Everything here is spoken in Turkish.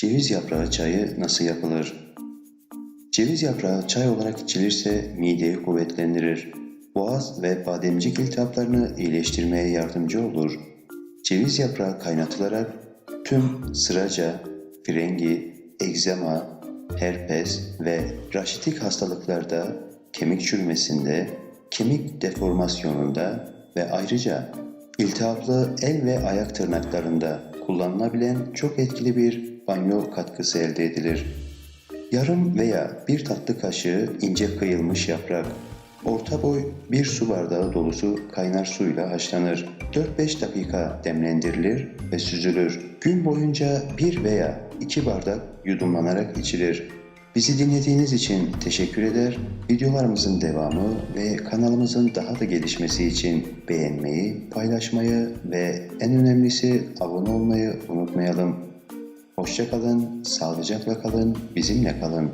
Ceviz yaprağı çayı nasıl yapılır? Ceviz yaprağı çay olarak içilirse mideyi kuvvetlendirir. Boğaz ve bademcik iltihaplarını iyileştirmeye yardımcı olur. Ceviz yaprağı kaynatılarak tüm sıraca, frengi, egzama, herpes ve raşitik hastalıklarda, kemik çürümesinde, kemik deformasyonunda ve ayrıca iltihaplı el ve ayak tırnaklarında kullanılabilen çok etkili bir banyo katkısı elde edilir. Yarım veya bir tatlı kaşığı ince kıyılmış yaprak, orta boy bir su bardağı dolusu kaynar suyla haşlanır. 4-5 dakika demlendirilir ve süzülür. Gün boyunca bir veya iki bardak yudumlanarak içilir. Bizi dinlediğiniz için teşekkür eder. Videolarımızın devamı ve kanalımızın daha da gelişmesi için beğenmeyi, paylaşmayı ve en önemlisi abone olmayı unutmayalım. Hoşça kalın, sağlıcakla kalın, bizimle kalın.